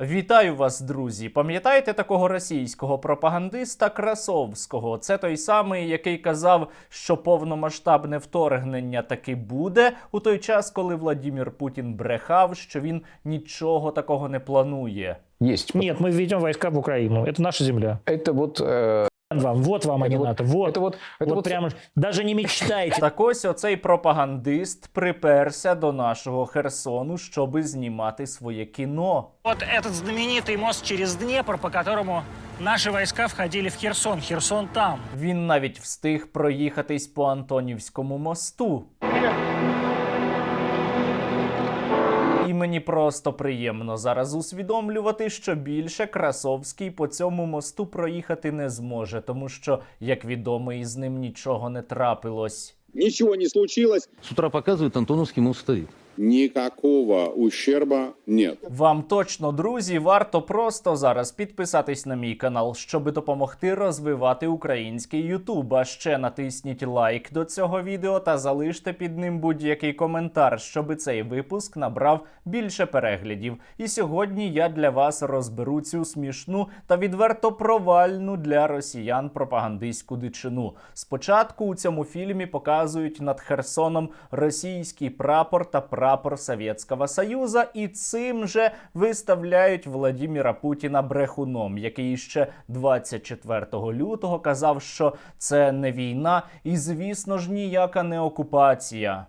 Вітаю вас, друзі! Пам'ятаєте такого російського пропагандиста Красовського? Це той самий, який казав, що повномасштабне вторгнення таки буде у той час, коли Владімір Путін брехав, що він нічого такого не планує. Есть. Нет, мы введем войска в Украину. Это наша земля. Это вот... э, Вам, вот вам, а это не вот- НАТО. Вот, Это вот... Это вот, вот прямо, даже не мечтайте. Так ось оцей пропагандист приперся до нашого Херсону, щоби знімати своє кіно. Вот этот знаменитый мост через Днепр, по которому наши войска входили в Херсон. Херсон там. Він навіть встиг проїхатись по Антонівському мосту. І Мені просто приємно зараз усвідомлювати, що більше Красовський по цьому мосту проїхати не зможе, тому що, як відомо, із ним нічого не трапилось. Нічого не случилось, Сутра утра Антоновський Антоновский мост стоит. Никакого ущерба нет. Вам точно, друзі, варто просто зараз підписатись на мій канал, щоб допомогти розвивати український Ютуб. А ще натисніть лайк до цього відео та залиште під ним будь-який коментар, щоб цей випуск набрав більше переглядів. І сьогодні я для вас розберу цю смішну та відверто провальну для росіян пропагандистську дичину. Спочатку у цьому фільмі показують над Херсоном російський прапор та прапор Совєтського Союза, і цим же виставляють Владіміра Путіна брехуном, який ще 24 лютого казав, що це не війна, і звісно ж ніяка не окупація.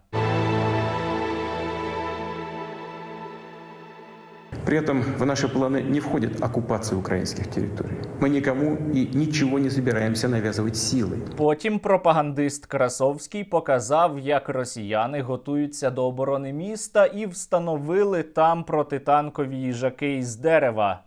При этом в наши планы не входит оккупация украинских территорий. Мы никому и ничего не собираемся навязывать силой. Потім пропагандист Красовський показав, як росіяни готуються до оборони міста і встановили там протитанкові їжаки із дерева.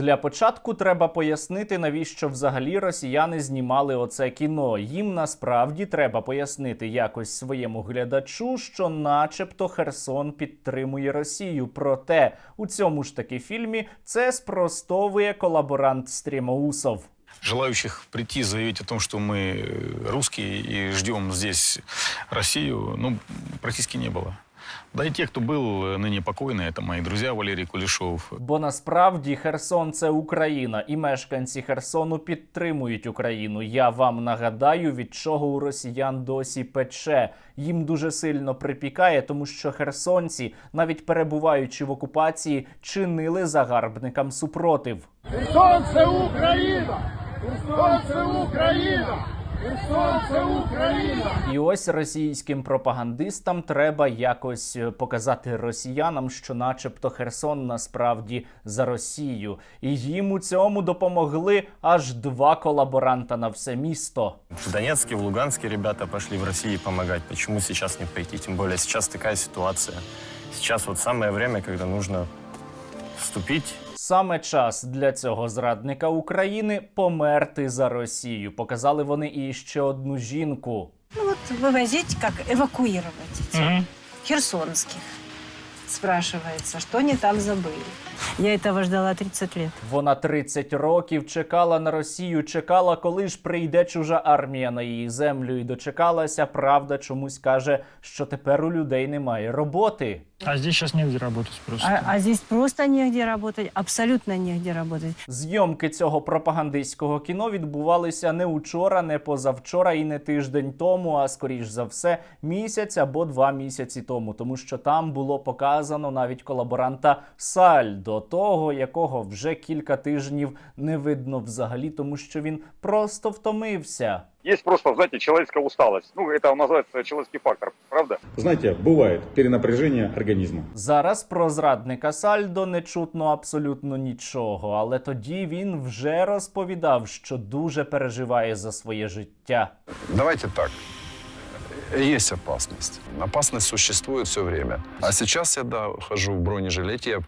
Для початку треба пояснити, навіщо взагалі росіяни знімали оце кіно. Їм насправді треба пояснити якось своєму глядачу, що, начебто, Херсон підтримує Росію. Проте у цьому ж таки фільмі це спростовує колаборант Стрімоусов. желающих прийти заявить о том, что мы э, русские и ждем здесь Россию, ну, практически не было. Да и те, кто был э, ныне покойный, это мои друзья Валерий Кулешов, Бо насправді Херсон це Україна, і мешканці Херсону підтримують Україну. Я вам нагадаю, від чого у росіян досі пече. Їм дуже сильно припікає, тому що херсонці, навіть перебуваючи в окупації, чинили загарбникам супротив. Херсон це Україна! Херсон це Україна! І ось російським пропагандистам треба якось е, показати росіянам, що, начебто, Херсон насправді за Росію. І їм у цьому допомогли аж два колаборанта на все місто. В Донецке, в Луганске ребята пошли в России помогать. Почему сейчас не пойти? Тем более сейчас такая ситуация. Сейчас вот самое время, когда нужно вступить Саме час для цього зрадника України померти за Росію. Показали вони і ще одну жінку. Ну вот вывозить, как эвакуировать этих Мгм. херсонских. Спрашивается, что они там забыли. Я этого ждала 30 лет. Вона 30 років чекала на Росію, чекала, коли ж прийде чужа армія на її землю, і дочекалася. Правда, чомусь каже, що тепер у людей немає роботи. А здесь сейчас негде работать просто. А, а здесь просто негде работать, абсолютно негде работать. Зйомки цього пропагандистського кіно відбувалися не учора, не позавчора і не тиждень тому, а скоріш за все місяць або два місяці тому, тому що там було показано навіть колаборанта Сальдо, того якого вже кілька тижнів не видно взагалі, тому що він просто втомився. Есть просто, знаете, человеческая усталость. Ну, это называется человеческий фактор, правда? Знаете, бывает перенапряжение организма. Зараз про зрадника Сальдо не чутно абсолютно нічого, але тоді він вже розповідав, що дуже переживає за своє життя. Давайте так. Есть опасность. Опасность существует все время. А сейчас я, да, хожу в бронежилете. Я м,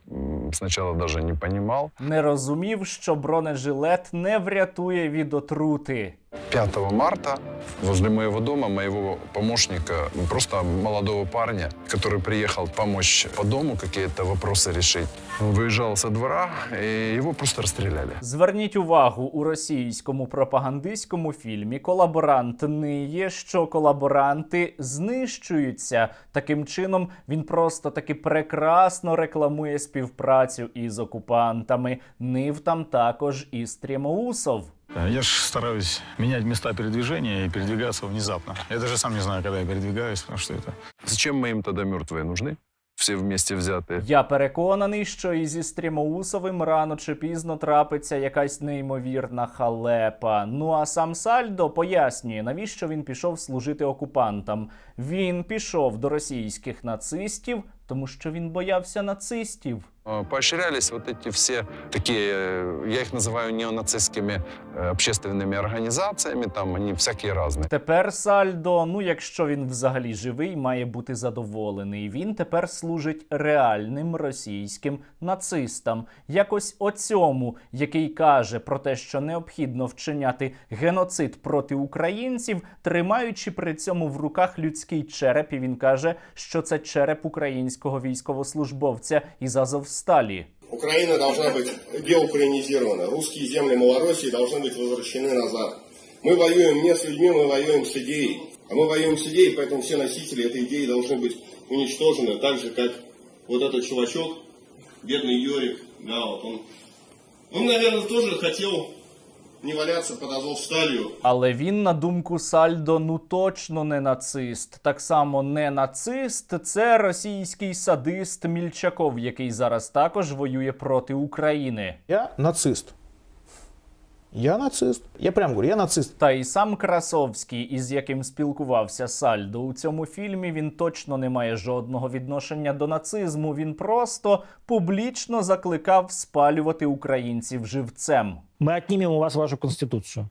сначала даже не понимал. Не розумів, що бронежилет не врятує від отрути. 5 марта возле моего дома моего помощника, ну, просто молодого парня, который приехал помочь по дому какие-то вопросы решить. Он выезжал со двора, и его просто расстреляли. Зверніть увагу у російському пропагандистському фільмі колаборант ниє, що колаборанти знищуються. Таким чином він просто таки прекрасно рекламує співпрацю із окупантами. Нив там також і Стрімоусов. Э, Я же стараюсь менять места передвижения и передвигаться внезапно. Я даже сам не знаю, когда я передвигаюсь, потому что это... Зачем мы им тогда мертвые нужны? Все вместе взятые. Я переконаний, що і зі Стрімоусовим рано чи пізно трапиться якась неймовірна халепа. Ну а сам Сальдо пояснює, навіщо він пішов служити окупантам. Він пішов до російських нацистів, тому що він боявся нацистів. Э, Поощрялись вот эти все такие, э, я их называю неонацистскими э, общественными организациями, там они всякие разные. Тепер Сальдо, ну якщо він взагалі живий, має бути задоволений. Він тепер служить реальним російським нацистам. Якось оцьому, який каже про те, що необхідно вчиняти геноцид проти українців, тримаючи при цьому в руках людський череп. І він каже, що це череп українського військовослужбовця із Азовсталі. Украина должна быть деукраинизирована. Русские земли Малороссии должны быть возвращены назад. Мы воюем не с людьми, мы воюем с идеей. А мы воюем с идеей, поэтому все носители этой идеи должны быть уничтожены. Так же, как вот этот чувачок, бедный Юрик, да, вот он. Он, наверное, тоже хотел не валяться под Азовсталью. Але він, на думку Сальдо, ну точно не нацист. Так само не нацист це російський садист Мільчаков, який зараз також воює проти України. Я нацист. Я нацист. Я прям говорю, я нацист. Та і сам Красовський, із яким спілкувався Сальдо у цьому фільмі, він точно не має жодного відношення до нацизму. Він просто публічно закликав спалювати українців живцем. Ми отнимем у вас вашу конституцию.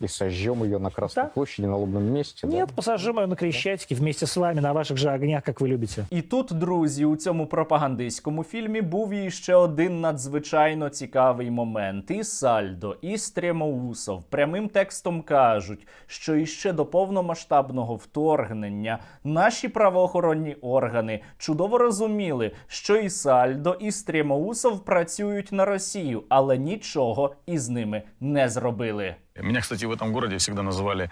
И сожжем ее на Красной Да. площади, на лобном месте. да? Нет, посажим ее на Крещатике вместе с вами на ваших же огнях, как вы любите. І тут, друзі, у цьому пропагандистському фільмі був і ще один надзвичайно цікавий момент. І Сальдо, і Стрімоусов прямим текстом кажуть, що іще до повномасштабного вторгнення наші правоохоронні органи чудово розуміли, що і Сальдо, і Стрімоусов працюють на Росію, але нічого із ними не зробили. Меня, кстати, в этом городе всегда называли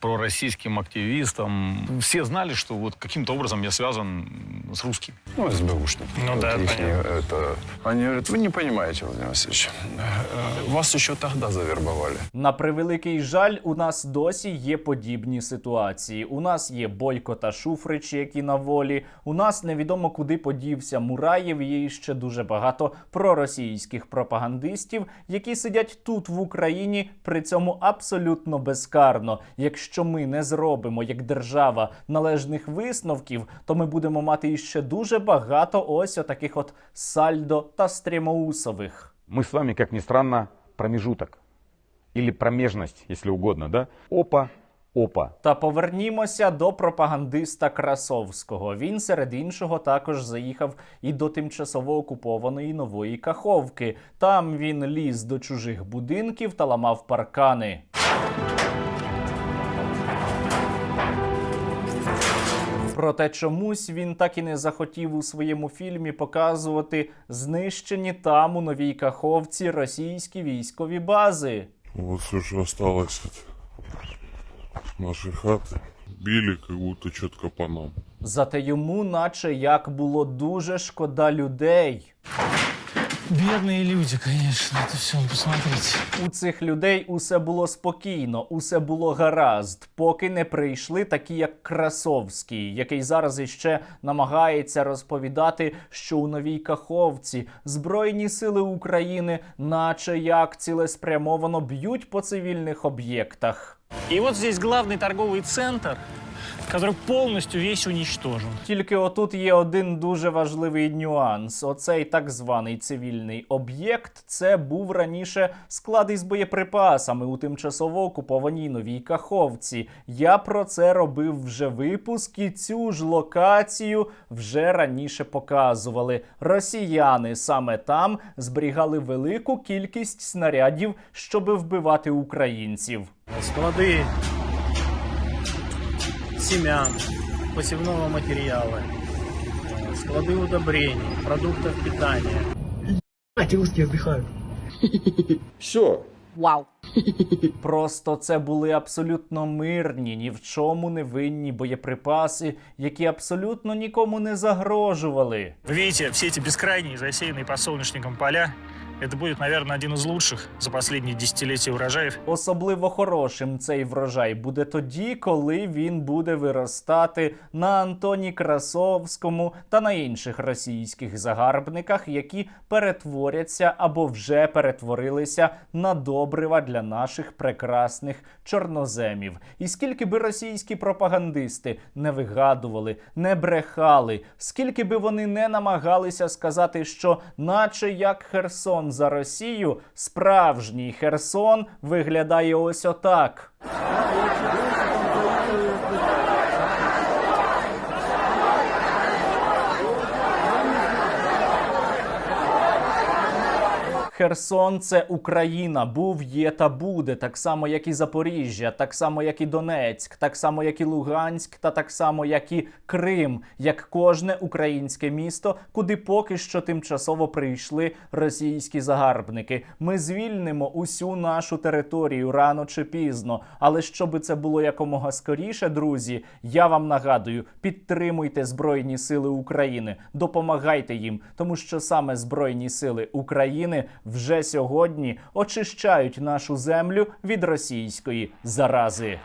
пророссийским активистом. Все знали, что вот каким-то образом я связан с русским. Ну, СБУшники. Ну Вот да, их понятно. не- это... Они говорят, вы не понимаете, Владимир Васильевич, э, вас еще тогда завербовали. На превеликий жаль, у нас досі є подібні ситуації. У нас є Бойко та Шуфрич, які на волі. У нас невідомо куди подівся Мураєв. Є ще дуже багато проросійських пропагандистів, які сидять тут в Україні, при цьому абсолютно безкарно. Якщо ми не зробимо як держава належних висновків, то ми будемо мати іще дуже багато ось отаких от сальдо та стрімоусових. Мы с вами, как ни странно, промежуток. Или промежность, если угодно, да? Опа, опа. Та повернімося до пропагандиста Красовського. Він серед іншого також заїхав і до тимчасово окупованої нової Каховки. Там він ліз до чужих будинків та ламав паркани. Проте чомусь він так і не захотів у своєму фільмі показувати знищені там у новій Каховці російські військові бази. Вот все, що осталось от нашей хаты. Били как будто чітко по нам. Зате йому, наче як було дуже шкода людей. Бедные люди, конечно, это все, посмотрите. У цих людей усе було спокійно, усе було гаразд, поки не прийшли такі, як Красовський, який зараз іще намагається розповідати, що у новій Каховці Збройні сили України, наче як цілеспрямовано б'ють по цивільних об'єктах. И вот здесь главный торговый центр, который полностью весь уничтожен. Тільки отут є один дуже важливий нюанс. Оцей так званий цивільний об'єкт це був раніше склад із боєприпасами у тимчасово окупованій новій Каховці. Я про це робив вже випуск, і цю ж локацію вже раніше показували. Росіяни саме там зберігали велику кількість снарядів, щоб вбивати українців. Склады семян, посевного материала, э, склады удобрений, продуктов питания. Эти русские отдыхают. Все. Вау. Просто це були абсолютно мирні, ні в чому не винні боєприпаси, які абсолютно нікому не загрожували. Вы видите, все эти бескрайние, засеянные подсолнечником поля, это будет, наверное, один из лучших за последние десятилетия урожаев. Особливо хорошим цей врожай буде тоді, коли він буде виростати на Антоні Красовському та на інших російських загарбниках, які перетворяться або вже перетворилися на добрива для наших прекрасних чорноземів. І скільки би російські пропагандисти не вигадували, не брехали, скільки би вони не намагалися сказати, що, наче як Херсон за Росію, справжній Херсон виглядає ось отак. Херсон це Україна, був, є та буде, так само як і Запоріжжя, так само як і Донецьк, так само як і Луганськ, та так само як і Крим, як кожне українське місто, куди поки що тимчасово прийшли російські загарбники. Ми звільнимо усю нашу територію рано чи пізно. Але щоби це було якомога скоріше, друзі, я вам нагадую: підтримуйте Збройні Сили України, допомагайте їм, тому що саме Збройні Сили України вже сьогодні очищають нашу землю від російської зарази.